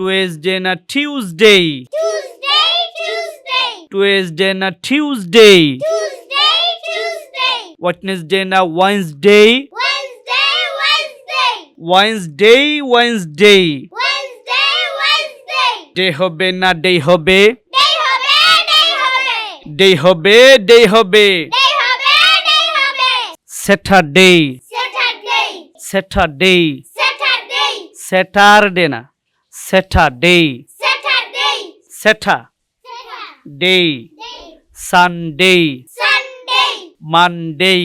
Tuesday na Tuesday. Tuesday, Tuesday. Tuesday na Tuesday. Tuesday, Tuesday. Wednesday na Wednesday. Wednesday, Wednesday. Wednesday, Wednesday. Wednesday, Wednesday. Day hobe na day hobe. Day hobe, day hobe. Day hobe, day hobe. Saturday. Saturday. Saturday. Saturday. Saturday na. Saturday Saturday. স্যাটা day Saturday. Sunday Sunday, Monday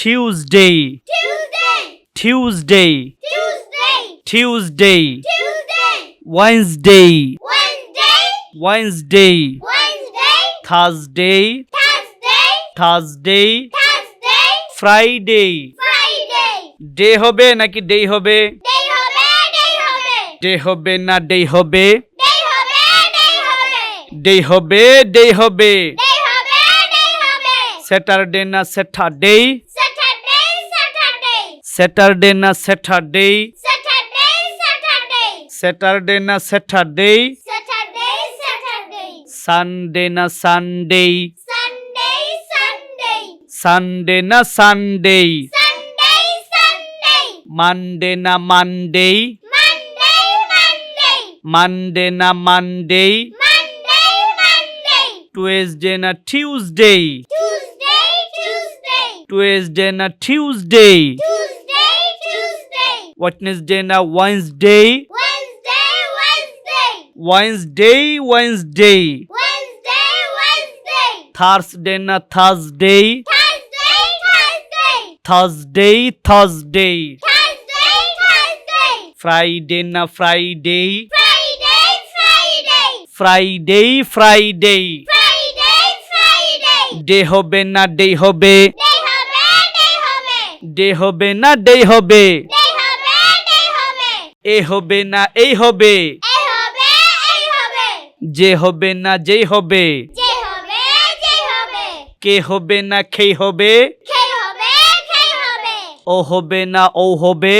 Tuesday, Tuesday Tuesday, Wednesday Wednesday, Wednesday Wednesday, Thursday Thursday, Thursday Thursday, Friday Friday. Day হবে নাকি day হবে. Day হবে না day হবে Day হবে, day হবে. Day হবে ডে হবে Day হবে, day হবে. স্যাটারডে না স্যাটারডে Saturday, Saturday. স্যাটারডে না স্যাটারডে Saturday, Saturday. স্যাটারডে না স্যাটারডে Saturday, Saturday. সানডে না সানডে Sunday, Sunday. সানডে না সানডে Sunday, Sunday. মানডে না মানডে Monday, Monday. মানডে না মানডেই টুয়েসডে না টিউসডেই টুয়েসডে না টিউসডেই ওয়েটনেসডে না ওয়েন্সডেই ওয়েন্সডেই ওয়েন্সডেই থার্সডে না থার্সডেই থার্সডেই থার্সডেই ফ্রাইডে না ফ্রাইডেই ফ্রাইডে ফ্রাইডে. ডে হবে না ডে হবে ডে হবে না ডে হবে. এ হবে না এই হবে. যে হবে না যেই হবে যে হবে, কে হবে না খেই হবে. ও হবে না ও হবে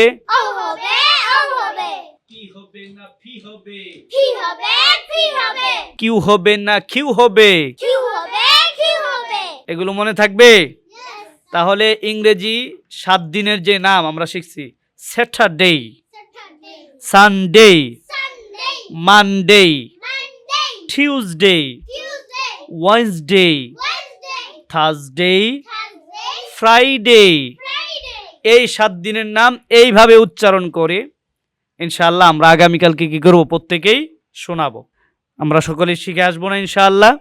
ফি হবে? ফি হবে, ফি হবে. কিউ হবে না কিউ হবে? কিউ হবে, কিউ হবে. এগুলো মনে থাকবে? তাহলে ইংরেজি সাত দিনের যে নাম আমরা শিখছি Saturday Saturday, Sunday Sunday, Monday Tuesday, Wednesday Thursday Friday এই সাত দিনের নাম এইভাবে উচ্চারণ করে ইনশাআল্লাহ আমরা আগামীকালকে কী করব? প্রত্যেকেই শোনাবো। আমরা সকলেই শিখে আসব না ইনশাআল্লাহ।